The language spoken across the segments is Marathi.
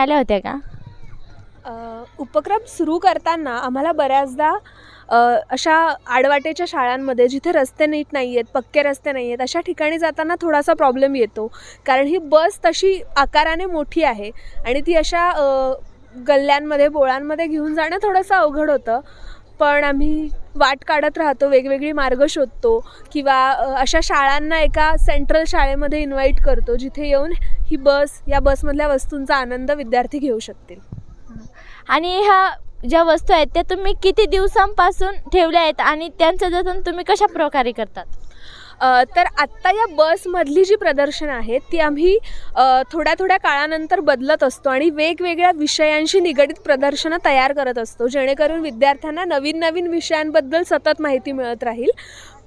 आल्या होत्या का? उपक्रम सुरू करताना आम्हाला बऱ्याचदा अशा आडवाटेच्या शाळांमध्ये जिथे रस्ते नीट नाही आहेत पक्के रस्ते नाही आहेत अशा ठिकाणी जाताना थोडासा प्रॉब्लेम येतो. कारण ही बस तशी आकाराने मोठी आहे आणि ती अशा गल्ल्यांमध्ये बोळांमध्ये घेऊन जाणं थोडंसं अवघड होतं. पण आम्ही वाट काढत राहतो वेगवेगळी मार्ग शोधतो किंवा अशा शाळांना एका सेंट्रल शाळेमध्ये इन्व्हाइट करतो जिथे येऊन ही बस या बसमधल्या वस्तूंचा आनंद विद्यार्थी घेऊ शकतील. आणि ह्या ज्या वस्तू आहेत त्या तुम्ही किती दिवसांपासून ठेवल्या आहेत आणि त्यांचं जतन तुम्ही कशा प्रकारे करतात? तर आत्ता या बसमधली जी प्रदर्शनं आहेत ती आम्ही थोड्या थोड्या काळानंतर बदलत असतो आणि वेगवेगळ्या विषयांशी निगडीत प्रदर्शनं तयार करत असतो जेणेकरून विद्यार्थ्यांना नवीन नवीन विषयांबद्दल सतत माहिती मिळत राहील.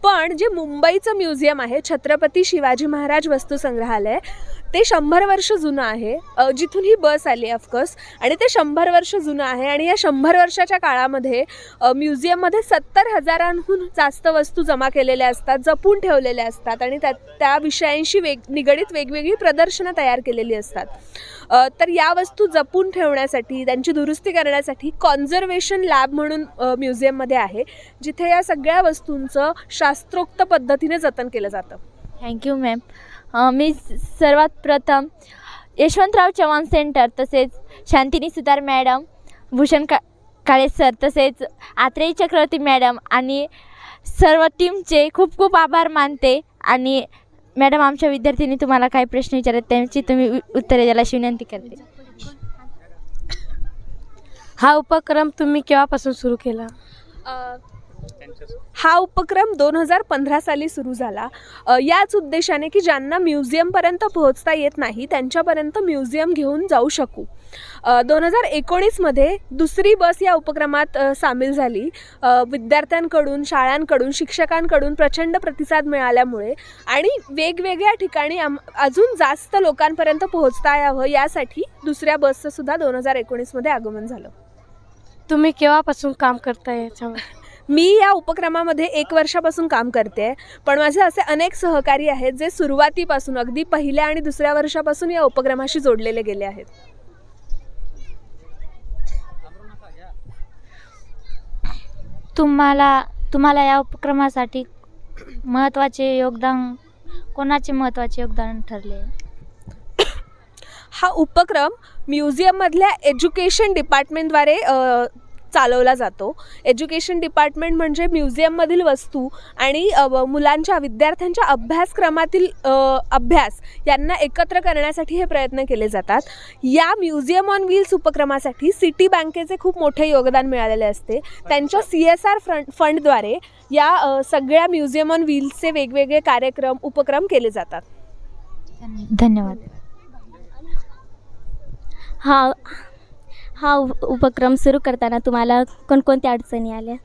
पण जे मुंबईचं म्युझियम आहे छत्रपती शिवाजी महाराज वस्तू संग्रहालय ते शंभर वर्ष जुनं आहे. जिथून ही बस आली ऑफकोर्स आणि ते शंभर वर्ष जुनं आहे आणि या शंभर वर्षाच्या काळामध्ये म्युझियममध्ये सत्तर हजारांहून जास्त वस्तू जमा केलेल्या असतात जपून ठेवलेल्या असतात आणि त्या त्या विषयांशी वेग निगडीत वेगवेगळी प्रदर्शनं तयार केलेली असतात. तर या वस्तू जपून ठेवण्यासाठी त्यांची दुरुस्ती करण्यासाठी कॉन्झर्वेशन लॅब म्हणून म्युझियममध्ये आहे जिथे या सगळ्या वस्तूंचं शास्त्रोक्त पद्धतीने जतन केलं जातं. थँक्यू मॅम मी सर्वात प्रथम यशवंतराव चव्हाण सेंटर तसेच शांतिनी सुतार मॅडम भूषण का काळे सर तसेच आत्रेय चक्रवर्ती मॅडम आणि सर्व टीमचे खूप खूप आभार मानते आणि मॅडम आमच्या विद्यार्थ्यांनी तुम्हाला काही प्रश्न विचारत त्यांची तुम्ही उ- उत्तरे द्यायला अशी विनंती करते. हा उपक्रम तुम्ही केव्हापासून सुरू केला? हा उपक्रम दोन हजार पंधरा साली सुरू झाला. याच उद्देशाने की ज्यांना म्युझियमपर्यंत पोहोचता येत नाही त्यांच्यापर्यंत म्युझियम घेऊन जाऊ शकू. दोन हजार एकोणीसमध्ये दुसरी बस या उपक्रमात सामील झाली. विद्यार्थ्यांकडून शाळांकडून शिक्षकांकडून प्रचंड प्रतिसाद मिळाल्यामुळे आणि वेगवेगळ्या ठिकाणी आम अजून जास्त लोकांपर्यंत पोहोचता यावं यासाठी दुसऱ्या बसचं सुद्धा दोन हजार एकोणीसमध्ये आगमन झालं. तुम्ही केव्हापासून काम करताय याच्यावर? मी या उपक्रमामध्ये एक वर्षापासून काम करते पण माझे असे अनेक सहकारी आहेत जे सुरुवातीपासून अगदी पहिल्या आणि दुसऱ्या वर्षापासून या उपक्रमाशी जोडलेले गेले आहेत. तुम्हाला तुम्हाला या उपक्रमासाठी महत्त्वाचे योगदान कोणाचे महत्त्वाचे योगदान ठरले? हा उपक्रम म्युझियममधल्या एज्युकेशन डिपार्टमेंटद्वारे चालवला जातो. एज्युकेशन डिपार्टमेंट म्हणजे म्युझियममधील वस्तू आणि मुलांच्या विद्यार्थ्यांच्या अभ्यासक्रमातील अभ्यास यांना एकत्र करण्यासाठी हे प्रयत्न केले जातात. या म्युझियम ऑन व्हील्स उपक्रमासाठी सिटी बँकेचे खूप मोठे योगदान मिळालेले असते. त्यांच्या सी एस आर फंड फंडद्वारे या सगळ्या म्युझियम ऑन व्हील्सचे वेगवेगळे कार्यक्रम उपक्रम केले जातात. धन्यवाद. हा हा उप- उपक्रम सुरू करताना तुम्हाला कोणकोणत्या अडचणी आल्या?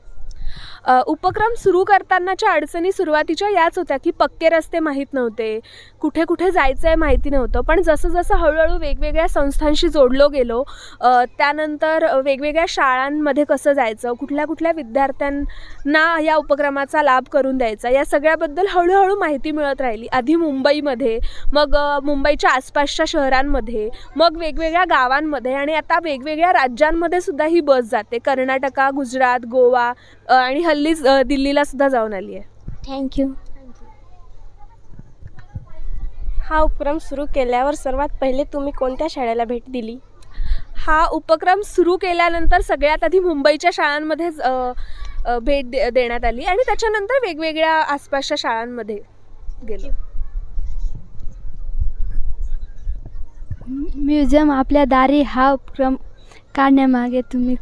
उपक्रम सुरू करतानाच्या अडचणी सुरुवातीच्या याच होत्या की पक्के रस्ते माहीत नव्हते. कुठे कुठे जायचं आहे माहिती नव्हतं. पण जसं जसं हळूहळू वेगवेगळ्या संस्थांशी जोडलो गेलो त्यानंतर वेगवेगळ्या शाळांमध्ये कसं जायचं कुठल्या कुठल्या विद्यार्थ्यांना या उपक्रमाचा लाभ करून द्यायचा या सगळ्याबद्दल हळूहळू माहिती मिळत राहिली. आधी मुंबईमध्ये मग मुंबईच्या आसपासच्या शहरांमध्ये मग वेगवेगळ्या गावांमध्ये आणि आता वेगवेगळ्या राज्यांमध्ये सुद्धा ही बस जाते. कर्नाटका गुजरात गोवा आणि हल्लीच अ, दिल्लीला सुद्धा जाऊन आली आहे. थँक्यू हा उपक्रम सुरू केल्यावर सर्वात पहिले तुम्ही कोणत्या शाळेला भेट दिली? हा उपक्रम सुरू केल्यानंतर सगळ्यात आधी मुंबईच्या शाळांमध्येच अ, अ, भेट दे देण्यात आली आणि त्याच्यानंतर वेगवेगळ्या आसपासच्या शाळांमध्ये गेलो. म्युझियम आपल्या दारी हा उपक्रम काढण्यामागे तुम्ही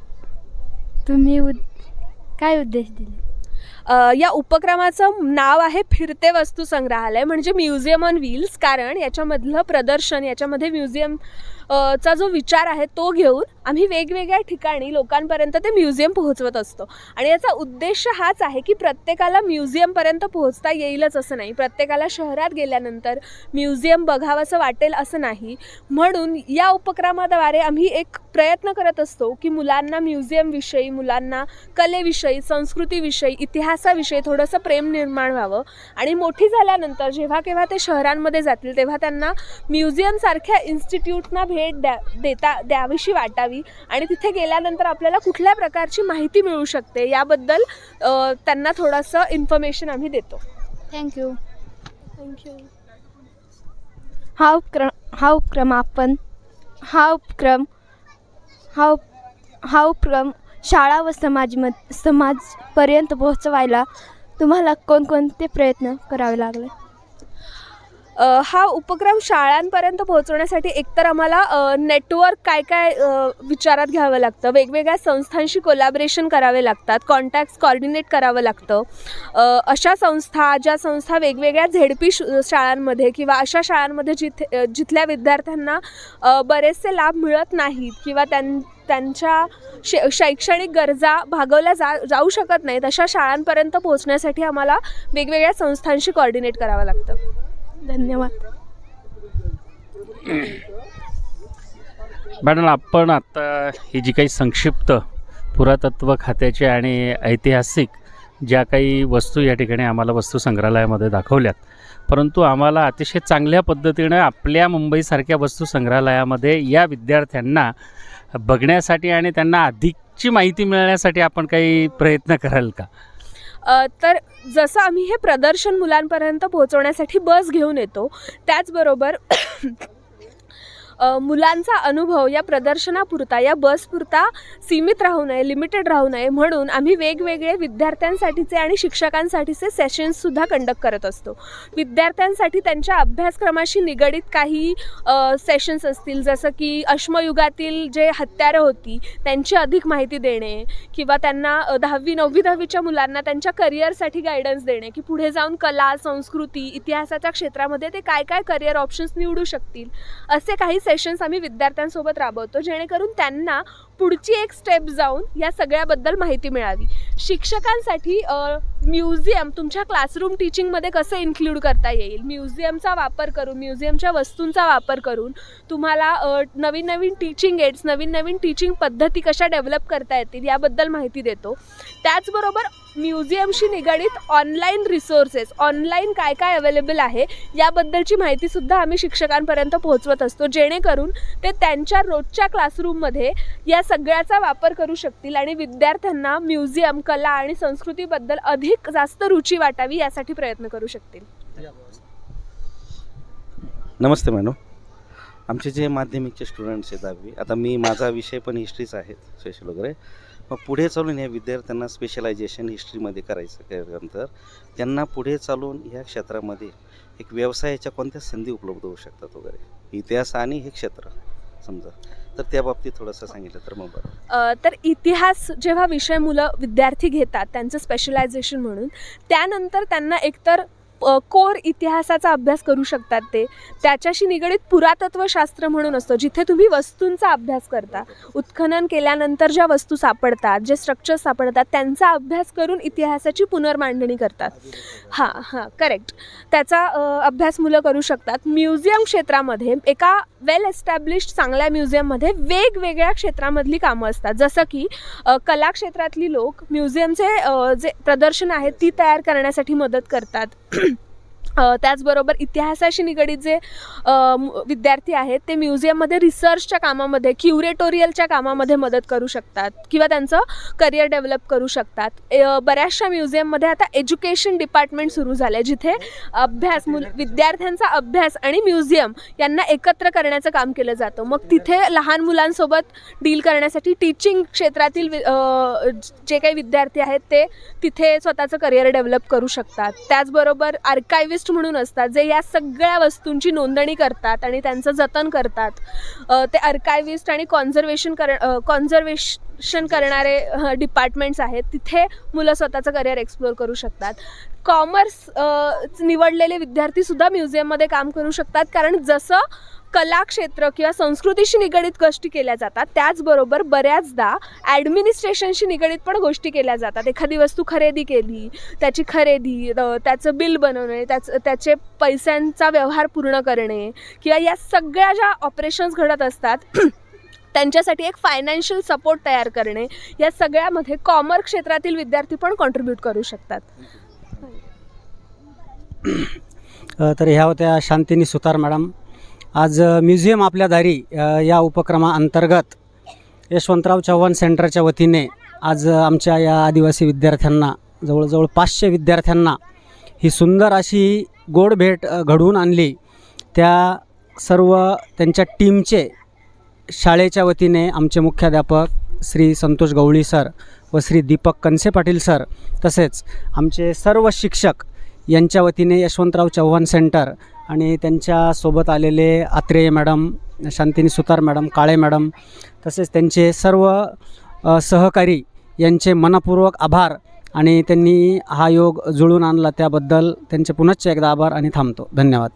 तुम्ही उद काय उद्देश दिले? अ, या उपक्रमाचं नाव आहे फिरते वस्तू संग्रहालय म्हणजे म्युझियम ऑन व्हील्स. कारण याच्यामधलं प्रदर्शन याच्यामध्ये म्युझियम अ, चा जो विचार आहे तो घेऊन आम्ही वेगवेगळ्या ठिकाणी लोकांपर्यंत ते म्युझियम पोहोचवत असतो. आणि याचा उद्देश हाच आहे की प्रत्येकाला म्युझियमपर्यंत पोहोचता येईलच असं नाही. प्रत्येकाला शहरात गेल्यानंतर म्युझियम बघावंसं वाटेल असं नाही. म्हणून या उपक्रमाद्वारे आम्ही एक प्रयत्न करत असतो की मुलांना म्युझियमविषयी मुलांना कलेविषयी संस्कृतीविषयी इतिहासाविषयी थोडंसं प्रेम निर्माण व्हावं. आणि मोठी झाल्यानंतर जेव्हा केव्हा ते शहरांमध्ये जातील तेव्हा त्यांना म्युझियमसारख्या इन्स्टिट्यूटना भेट द्या देता द्यावीशी वाटावी. आणि तिथे गेल्यानंतर आपल्याला कुठल्या प्रकारची माहिती मिळू शकते याबद्दल त्यांना थोडंसं इन्फॉर्मेशन आम्ही देतो. थँक्यू थँक्यू हा उपक्रम हा उपक्रम आपण हा उपक्रम हा उप हा उपक्रम शाळा व समाज म समाजपर्यंत पोहोचवायला तुम्हाला कोणकोणते प्रयत्न करावे लागले? हा उपक्रम शाळांपर्यंत पोहोचवण्यासाठी एकतर आम्हाला नेटवर्क काय काय विचारात घ्यावं लागतं वेगवेगळ्या संस्थांशी कोलॅबरेशन करावे लागतात कॉन्टॅक्ट्स कॉर्डिनेट करावं लागतं. अशा संस्था ज्या संस्था वेगवेगळ्या झेडपी शाळांमध्ये किंवा अशा शाळांमध्ये जिथे जिथल्या विद्यार्थ्यांना बरेचसे लाभ मिळत नाहीत किंवा त्यां त्यांच्या शै शैक्षणिक गरजा भागवल्या जा जाऊ शकत नाहीत अशा शाळांपर्यंत पोहोचण्यासाठी आम्हाला वेगवेगळ्या संस्थांशी कॉर्डिनेट करावं लागतं. धन्यवाद. मॅडम आपण आता ही जी काही संक्षिप्त पुरातत्व खात्याची आणि ऐतिहासिक ज्या काही वस्तू या ठिकाणी आम्हाला वस्तू संग्रहालयामध्ये दाखवल्यात परंतु आम्हाला अतिशय चांगल्या पद्धतीनं आपल्या मुंबईसारख्या वस्तू संग्रहालयामध्ये या विद्यार्थ्यांना बघण्यासाठी आणि त्यांना अधिकची माहिती मिळण्यासाठी आपण काही प्रयत्न कराल का? तर जसं आम्ही हे प्रदर्शन मुलांपर्यंत पोहोचवण्यासाठी बस घेऊन येतो त्याचबरोबर मुलांचा अनुभव या प्रदर्शनापुरता या बसपुरता सीमित राहू नये लिमिटेड राहू नये म्हणून आम्ही वेगवेगळे विद्यार्थ्यांसाठीचे आणि शिक्षकांसाठीचे सेशन्ससुद्धा कंडक्ट करत असतो. विद्यार्थ्यांसाठी त्यांच्या अभ्यासक्रमाशी निगडीत काही सेशन्स असतील जसं की अश्मयुगातील जे हत्यारं होती त्यांची अधिक माहिती देणे किंवा त्यांना दहावी नववी दहावीच्या मुलांना त्यांच्या करिअरसाठी गायडन्स देणे की पुढे जाऊन कला संस्कृती इतिहासाच्या क्षेत्रामध्ये ते काय काय करिअर ऑप्शन्स निवडू शकतील असे काही सेशन्स आम्ही विद्यार्थ्यांसोबत राबवतो जेणेकरून त्यांना पुढची एक स्टेप जाऊन या सगळ्याबद्दल माहिती मिळावी. शिक्षकांसाठी म्युझियम तुमच्या क्लासरूम टीचिंगमध्ये कसं इन्क्लूड करता येईल? म्युझियमचा वापर करून म्युझियमच्या वस्तूंचा वापर करून तुम्हाला नवीन नवीन टीचिंग एड्स नवीन नवीन टीचिंग पद्धती कशा डेव्हलप करता येतील याबद्दल माहिती देतो. त्याचबरोबर म्युझियमशी निगडीत ऑनलाईन रिसोर्सेस ऑनलाईन काय काय अवेलेबल आहे याबद्दलची माहितीसुद्धा आम्ही शिक्षकांपर्यंत पोहोचवत असतो. जेणेकरून ते त्यांच्या रोजच्या क्लासरूममध्ये या सगळ्याचा वापर करू शकतील आणि विद्यार्थ्यांना म्युझियम कला आणि संस्कृतीबद्दल अधिक जास्त रुची वाटावी यासाठी प्रयत्न करू शकतील. नमस्ते मॅडम आमचे जे माध्यमिकचे स्टुडंट्स आहेत दहावी आता मी माझा विषय पण हिस्ट्रीच आहे स्पेशल वगैरे. मग पुढे चालून या विद्यार्थ्यांना स्पेशलायझेशन हिस्ट्रीमध्ये करायचं केल्यानंतर त्यांना पुढे चालून ह्या क्षेत्रामध्ये एक व्यवसायाच्या कोणत्या संधी उपलब्ध होऊ शकतात वगैरे? इतिहास आणि हे क्षेत्र समजा. तर त्या बाबतीत थोडंसं सांगितलं तर मग बरं. तर इतिहास जेव्हा विषय मुलं विद्यार्थी घेतात त्यांचं स्पेशलायझेशन म्हणून त्यानंतर त्यांना एकतर कोर इतिहासाचा अभ्यास करू शकतात ते. त्याच्याशी निगडीत पुरातत्वशास्त्र म्हणून असतं जिथे तुम्ही वस्तूंचा अभ्यास करता. उत्खनन केल्यानंतर ज्या वस्तू सापडतात जे स्ट्रक्चर्स सापडतात त्यांचा अभ्यास करून इतिहासाची पुनर्मांडणी करतात. हां हां करेक्ट त्याचा अभ्यास मुलं करू शकतात. म्युझियम क्षेत्रामध्ये एका वेल एस्टॅब्लिश्ड चांगल्या म्युझियममध्ये वेगवेगळ्या क्षेत्रामधली कामं असतात. जसं की कलाक्षेत्रातली कला क्षेत्रातली लोक म्युझियमचे जे प्रदर्शन आहेत ती तयार करण्यासाठी मदत करतात. त्याचबरोबर इतिहासाशी निगडीत जे विद्यार्थी आहेत ते म्युझियममध्ये रिसर्चच्या कामामध्ये क्युरेटोरियलच्या कामामध्ये मदत करू शकतात किंवा त्यांचं करिअर डेव्हलप करू शकतात. बऱ्याचशा म्युझियममध्ये आता एज्युकेशन डिपार्टमेंट सुरू झालं आहे जिथे अभ्यास मुल विद्यार्थ्यांचा अभ्यास आणि म्युझियम यांना एकत्र करण्याचं काम केलं जातं. मग तिथे लहान मुलांसोबत डील करण्यासाठी टीचिंग क्षेत्रातील वि- जे काही विद्यार्थी आहेत ते तिथे स्वतःचं करिअर डेव्हलप करू शकतात. त्याचबरोबर आर्कायविस्ट म्हणून असतात जे या सगळ्या वस्तूंची नोंदणी करतात आणि त्यांचं जतन करतात. ते अर्कायविस्ट आणि कॉन्झर्वेशन कर कॉन्झर्वेश शिक्षण करणारे डिपार्टमेंट्स आहेत तिथे मुलं स्वतःचं करिअर एक्सप्लोअर करू शकतात. कॉमर्स निवडलेले विद्यार्थीसुद्धा म्युझियममध्ये काम करू शकतात कारण जसं कलाक्षेत्र किंवा संस्कृतीशी निगडीत गोष्टी केल्या जातात त्याचबरोबर बऱ्याचदा ॲडमिनिस्ट्रेशनशी निगडीत पण गोष्टी केल्या जातात. एखादी वस्तू खरेदी केली त्याची खरेदी त्याचं बिल बनवणे त्याचं त्याचे पैशांचा व्यवहार पूर्ण करणे किंवा या सगळ्या ज्या ऑपरेशन्स घडत असतात त्यांच्यासाठी एक फायनान्शियल सपोर्ट तयार करणे. या सगळ्यामध्ये कॉमर्स क्षेत्रातील विद्यार्थी पण कॉन्ट्रीब्यूट करू शकतात. तर ह्या होत्या शांतिनी सुतार मॅडम. आज म्युझियम आपल्या दारी या उपक्रमाअंतर्गत यशवंतराव चव्हाण सेंटरच्या वतीने आज आमच्या या आदिवासी विद्यार्थ्यांना जवळजवळ पाचशे विद्यार्थ्यांना ही सुंदर अशी गोड भेट घडवून आणली. त्या सर्व त्यांच्या टीमचे शाळेच्या वतीने आमचे मुख्याध्यापक श्री संतोष गवळी सर व श्री दीपक कनसे पाटील सर तसेच आमचे सर्व शिक्षक यांच्या वतीने यशवंतराव चव्हाण सेंटर आणि त्यांच्यासोबत आलेले Atreya madam Shantini Sutar madam Kale madam तसेच त्यांचे सर्व सहकारी यांचे मनपूर्वक आभार आणि त्यांनी हा योग जुळून आणला त्याबद्दल त्यांचे पुनश्च एकदा आभार आणि थांबतो. धन्यवाद.